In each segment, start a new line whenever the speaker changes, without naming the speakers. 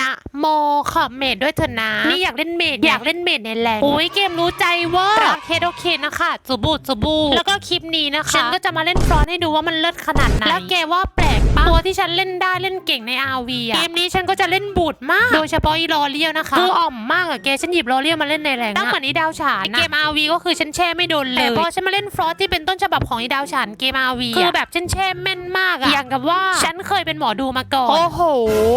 นะโมขอเมดด้วยเถอะนะ นี่อยากเล่นเมดอยากเล่นเมดในแรงอุ้ยเกมรู้ใจเว่าโอเคโอเคนะคะจูบูจูบูแล้วก็คลิปนี้นะคะฉันก็จะมาเล่นฟรอนต์ให้ดูว่ามันเลิศขนาดไหนแล้วแกว่าแปลกปะ ตัวที่ฉันเล่นได้เล่นเก่งใน RV อะเกมนี้ฉันก็จะเล่นบูดมาก โดยเฉพาะอีลอเลียวนะคะคืออ่อมมากอะแกฉันหยิบลอเลียวมาเล่นในแรงตั้งเหมือนอีดาวฉานเกม RV ก็คือฉันแช่ไม่โดนเลยแต่พอฉันมาเล่นฟรอนต์ที่เป็นต้นฉบับของอีดาวฉานเกม RV คือแบบฉันแช่แม่นมากอะอย่างกับว่าฉันเคยเป็นหมอดูมาก่อนโอ้โห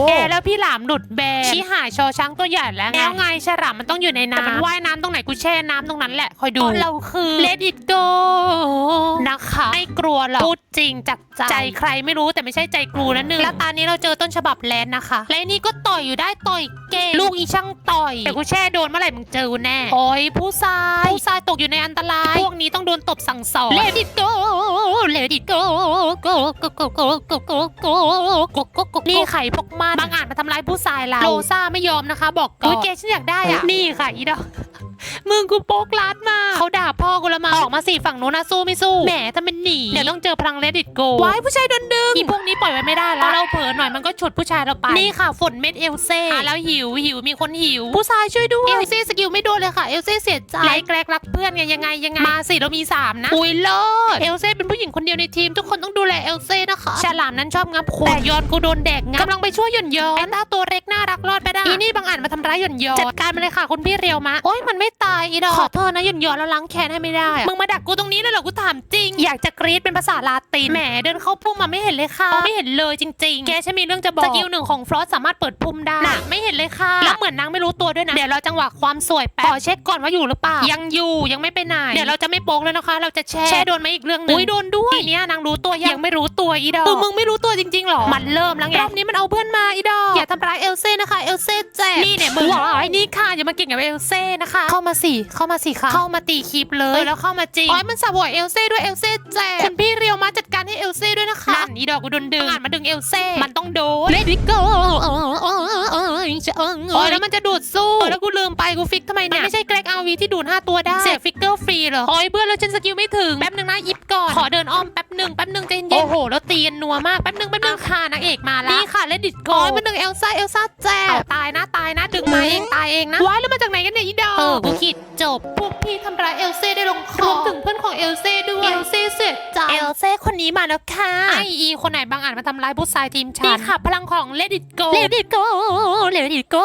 แกแล้วพี่หลามหลุดแบนชี้หายชอช้างตัวใหญ่แล้วไงแล้วไงฉลามมันต้องอยู่ในน้ำแต่มันว่ายน้ำตรงไหนกูแช่น้ำตรงนั้นแหละคอยดูเราคือ let it go นะคะไม่กลัวหรอกพูดจริงจากใจใจใครไม่รู้แต่ไม่ใช่ใจกรูนะหนึ่งแล้วตอนนี้เราเจอต้นฉบับแลนด์นะคะ และนี่ก็ต่อยอยู่ได้ต่อยเก่งลูกอีช่างต่อยแต่กูแช่โดนเมื่อไหร่มึงเจอกูแน่โอ้ยผู้ชายผู้ชายตกอยู่ในอันตราย พวกนี้ต้องโดนตบสั่งสอน let it go let it go go go go go go go go go go go นี่ไข่พวกมันบางอาจมาทำร้ายผู้ชายเราโลซ่าไม่ยอมนะคะ บอกก่อนอุ้ยเกฉันอยากได้อะนี่ค่ะอีดอก มึงกูโป๊กลัดมาเขาด่าพ่อกูละมาออกมาสิฝั่งโน้นนะสู้ไม่สู้แหมถ้ามันหนีเดี๋ยวต้องเจอพลังเลดิตโกว้ายผู้ชายโดนดึงอีพวกนี้ปล่อยไว้ไม่ได้แล้วเราเผลอหน่อยมันก็ฉุดผู้ชายเราไปนี่ค่ะฝนเม็ดเอลเซ่อะแล้วหิวหิวมีคนหิว ผู้ชายช่วยด้วยเอลเซ่สกิลไม่โดนเลยค่ะเอลเซ่เสียใจไล่แกลกรักเพื่อนไงยังไงยังไงมาสิเรามีสามนะอุ้ยเลิศเอลเซ่เป็นผู้หญิงคนเดียวในทีม ทุกคนต้องดูแลเอลเซ่นะคะฉลามนั้นชอบงับคนแต่ยอนกูโดนแดกงับกำลังไปช่วยหย่อนยอนแอนด้าตัวเล็กน่ารักรอดไปได้อีนี่บางอ่านมาทำร้ายหย่อนยอนจัดการมาเลยค่ะคุณพี่เรียวมะโอ้ยมันไม่ตายอีดอกขอโทษนะหย่อนยอนแล้วล้างแค้นให้ไม่ได้อะมึงมาดักกูตรงนี้เลยเหรอกูถามจริง อยากจะกรี๊ดเป็นภาษาลาตินแหมเดินเข้าพุ่มมาไม่เห็นเลยค่ะไม่เห็นเลยจริงๆ แกฉันมีเรื่องจะบอกสกิลหนึ่งของฟรอสสามารถเปิดพุ่มได้น่ะไม่เห็นเลยค่ะแล้วเหมือนนางไม่รู้ตัวด้วยนะเดี๋ยวเราจังหวะความสวยแป๊บขอเช็คก่อนว่าอยู่หรือเปล่ายังอยู่ยังไม่ไปไหนเดี๋ยวเราจะไม่โป๊กแล้วนะคะ เราจะแช่แช่โดนไหมอีกเรื่องหนึงอุ้ยโดนด้วยทีเนี้ยนางรู้ตัวยังยังไม่รู้ตัวอีดอกมึงไม่รู้ตัวจริงๆหรอมันเริ่มแล้วไงรอบนี้มันเอาเพื่อนมาอีดอกอย่าทำร้ายเอลเซ่นะคะเอลเซ่แจกนี่เนี่ยมึงว้ายนี่ค่ะอย่ามาเก่งกับเอลเซ่นะคะเข้ามาสิเข้ามาสิค่ะเข้ามาตีคลิปเลยแล้วเข้ามาจริงอ๋อมันสับหัวเอลเซ่ด้วยเอลเซ่แจกคุณพี่เรียวมาจัดการให้เอลเซ่ด้วยนะคะนั่นอีดอกกูโดนดึงอ่านมาดึงเอลเซ่มันต้องโดน Let it go โอ้ยแล้วมันจะดูดสู้แล้ว กูลืมไปกูฟิกทำไมเนี่ย มันไม่ใช่แกร็กอาวีที่ดูด5ตัวได้ เสียฟิกเกอร์ฟรีเหรอโอ้ยเพื่อนแล้วฉันสกิลไม่ถึง แป๊บนึงนะยิบก่อน ขอเดินอ้อมแป๊บนึงแป๊บนึงใจเย็นโอ้โห แล้วตีกันนัวมาก แป๊บนึงแป๊บนึงค่ะนางเอกมาแล้วนี่ค่ะเลดิตโกมันดึงเอลซ่าเอลซ่าแจ๊บตายนะตายนะดึงมาเองตายเองนะว้ายแล้วมาจากไหนกันเนี่ยอีดอกเออกูคิด จบ พวกพี่ทำร้ายเอลเซ่ได้ลงคอรวมถึงเพื่อนของเอลเซ่ด้วย เอลเซ่เสียใจเอลเซ่คนนี้มาแล้วค่ะไออีคนไหนบางอ่านมาทำร้ายผู้ชายทีมฉันนี่ค่ะพลังของเลดิตโก Let it go Let it go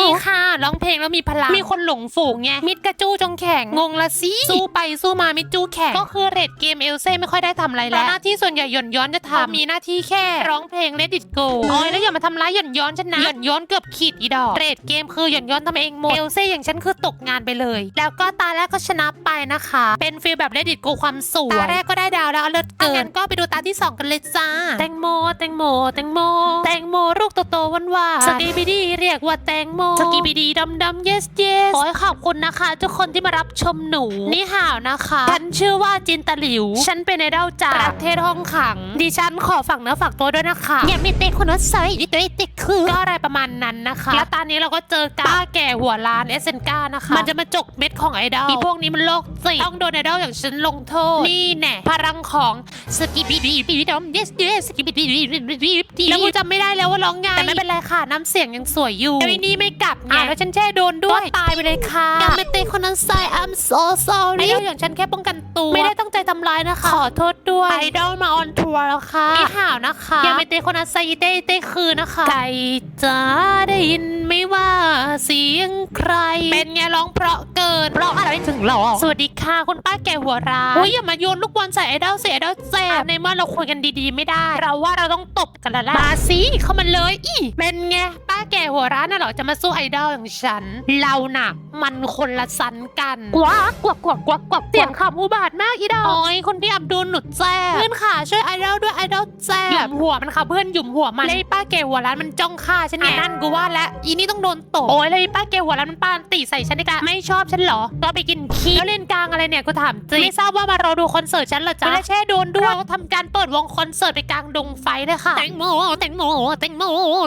นี่ค่ะ ร้องเพลงแล้วมีพลัง มีคนหลงฝูงไง มิดกระจู้จงแข่ง งงละสิ สู้ไปสู้มามิดจู้แข่ง ก็คือเรดเกมเอลเซ่ไม่ค่อยได้ทำอะไรแล้ว หน้าที่ส่วนใหญ่หย่อนย้อนจะทำมีหน้าที่แค่ ร้องเพลง Let it go โอ้ยแล้วอย่ามาทำร้ายหย่อนย้อนฉันนะ หย่อนย้อนเกือบขีดอีดอก เรดเกมคือหย่อนย้อนทำเองหมด เอลเซ่อย่างฉันคือตกงานไปเลย แล้วก็ตาแรกก็ชนะไปนะคะ เป็นฟีลแบบ Let it go ความสวย ตาแรกก็ได้ดาวแล้วเลิศเกินงั้นก็ไปดูตาที่สองกันเลยจ้า แตงโม แตงโม แตงโม แตงโมลูกโตๆหวานหวานสกีบีดีเรียกว่าแตงโม สกีบีดีดำดำ yes yes ขอให้ขอบคุณนะคะ ทุกคนที่มารับชมหนู นี่ห่าวนะคะ ฉันชื่อว่าจินตะหลิว ฉันเป็นไอดอลจากประเทศห้องขัง ดิฉันขอฝากเนื้อฝากตัวด้วยนะคะอย่ามีเตะคนนั้นใส่ดิตัวเตะคือก็อะไรประมาณนั้นนะคะ แล้วตอนนี้เราก็เจอกับป้าแก่หัวล้านเอสเซนกานะคะ มันจะมาจกเม็ดของไอดอลอีพวกนี้มันโลกจิตต้องโดนไอดอลอย่างฉันลงโทษ นี่แน่พลังของสกีบีดีบีดอม yes yes สกีบีดีบีแล้วกูจำไม่ได้แล้วว่าร้องไง แต่ไม่เป็นไรค่ะ น้ำเสียงยังสวยอยู่ไอ้นี่ไม่กลับไงแล้วฉันแช่โดนด้วยตายไปเลยค่ะอย่าไปเตะคนนั้นใส่ I'm so sorry ไอดอลอย่างฉันแค่ป้องกันตัวไม่ได้ตั้งใจทำร้ายนะคะ ขอโทษด้วยไอดอลมาออนทัวร์แล้วค่ะนี่ห่าวนะคะอย่าไปเตะคนนั้นใส่เต้เต้คืนนะคะไก่จะได้ยิน ไหม่ว่าเสียงใคร เป็นไงร้องเพราะเกินเพราะอะไรถึงหรอสวัสดีค่ะคุณป้าแก่หัวร้านอุ้ยอย่ามาโยนลูกบอลใส่ไอดอลเสียไอดอลแซ่บในเมื่อเราคุยกันดีๆ ไม่ได้ เราว่าเราต้องตบกันแล้วล่ะมาสิเข้ามาเลยอีเป็นไงป้าแก่หัวร้านน่ะเหรอจะมาสู้ไอดอลอย่างฉัน เราน่ะ มันคนละสันกันกวักกวักกวักกวักกวักเสียงคำอุบาทมากอีดอลโอ้ยคุณพี่อับดุลหนุดแซ่บเพื่อนค่ะช่วยไอดอลด้วยไอดอลแซ่บหยุมหัวมันค่ะเพื่อนหยุมหัวมันเลยป้าแก่หัวร้านมันจ้องฆ่าฉันไงนั่นกูว่าแล้วอีนี่ต้องโดนตบโอ้ยเลยป้าแก่หัวร้านมันปานตีใส่ฉันดิกะไม่ชอบฉันเหรอก็ไปกินขี้แล้วเล่นกลางอะไรเนี่ยกูถามจริงไม่ทราบว่ามารอดูคอนเสิร์ตฉันเหรอจ๊ะไม่ได้แช่โดนด้วยเราทำการเปิดวงคอนเสิร์ตไปกลางดงไฟเลยค่ะแตงโมแตงโมแตงโม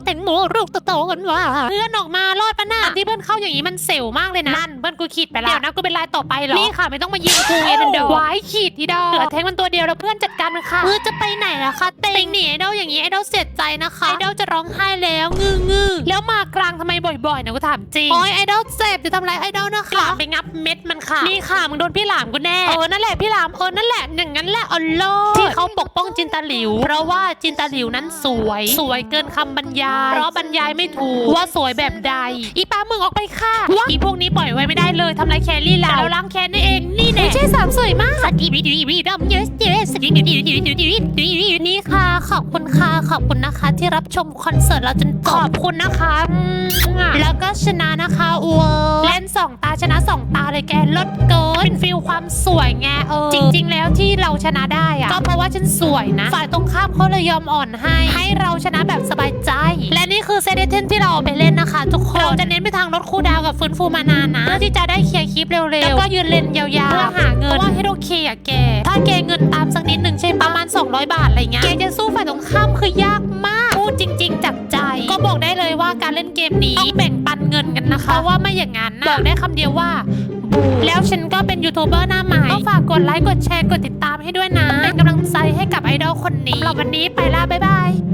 แตงโมลูกโตกันว่าเพื่อนออกมารอดปะน่ะอันที่เพื่อนเข้าอย่างนี้มันเซลมากเลยนะนั่นเพื่อนกูขีดไปแล้วเดี๋ยวนะกูเป็นลายต่อไปเหรอนี่ค่ะไม่ต้องมายิงกูเอ็นเดอร์ไว้ขีดที่ดอเหลือแทงมันตัวเดียวแล้วเพื่อนจัดการมันค่ะเพื่อจะไปไหนล่ะคะเต็งหนีไอดอลอย่างนี้ไอดอลเสียใจนะคะไอดอลจะร้องไห้แล้วงืองือแล้วมากลางทำไมบ่อยๆนะกูถามจริงโอ้ยไอดอลเจ็บจะทำไรไอดอลนะคะหลามไปงับเม็ดมันค่ะนี่ค่ะมึงโดนพี่หลามกูแน่เออนั่นแหละพี่หลามเออนั่นแหละอย่างนั้นแหละอ๋อโลดที่เขาปกป้องจินตาหลิว เพราะว่าจินตาหลิวนั้นสวย สวยเกินคำบรรยายเพราะบรรยายไม่ถูกว่าสวยแบบใด อีป้ามึงออกไปค่ะอีพวกนี้ปล่อยไว้ไม่ได้เลยทำไรแครี่เราล้างแค้นนี่เองนี่แน่ไม่ใช่สามสวยมากสกีบีดีบีดอมเยสเยสสกีบีดีดีดีดีดีดีนี่ค่ะ ขอบคุณค่ะขอบคุณนะคะที่รับชมคอนเสิร์ตเราจนจบขอบคุณนะคะอืมแล้วก็ชนะนะคะอัวเล่นสองตาชนะสองตาเลยแกลดเกินเป็นฟิลความสวยไงเออจริง ๆ แล้วที่เราชนะได้อะก็เพราะว่าฉันสวยนะ ฝ่ายตรงข้ามเขาเลยยอมอ่อนให้ ให้เราชนะแบบสบายใจ และนี่คือเซเดเทนที่เราเอาไปเล่นนะคะ ทุกคนเราจะเน้นไปทางลดคูลดาวน์กับฟื้นฟูมานานนะเพื่อที่จะได้ เคลียร์คลิปเร็วๆ แล้วก็ยืนเล่นยาวๆเพื่อหาเงินเพราะว่าให้โอเคอะแก ถ้าแกเงินตามสักนิดหนึ่งใช่ปะประมาณ 200 บาทอะไรเงี้ย แกจะสู้ฝ่ายตรงข้ามคือยากมาก พูดจริง ๆ จากใจ ก็บอกได้เลยว่าการเล่นเกมนี้ต้องแบ่งปันเงินกันนะคะ เพราะว่าไม่อย่างนั้นน่ะบอกได้คำเดียวว่าบูแล้วฉันก็เป็นยูทูบเบอร์หน้าใหม่ ก็ฝากกดไลค์ กดแชร์ กดติดตามให้ด้วยนะ เป็นกำลังใจให้กับไอดอลคนนี้สำหรับวันนี้ไปละบ๊ายบาย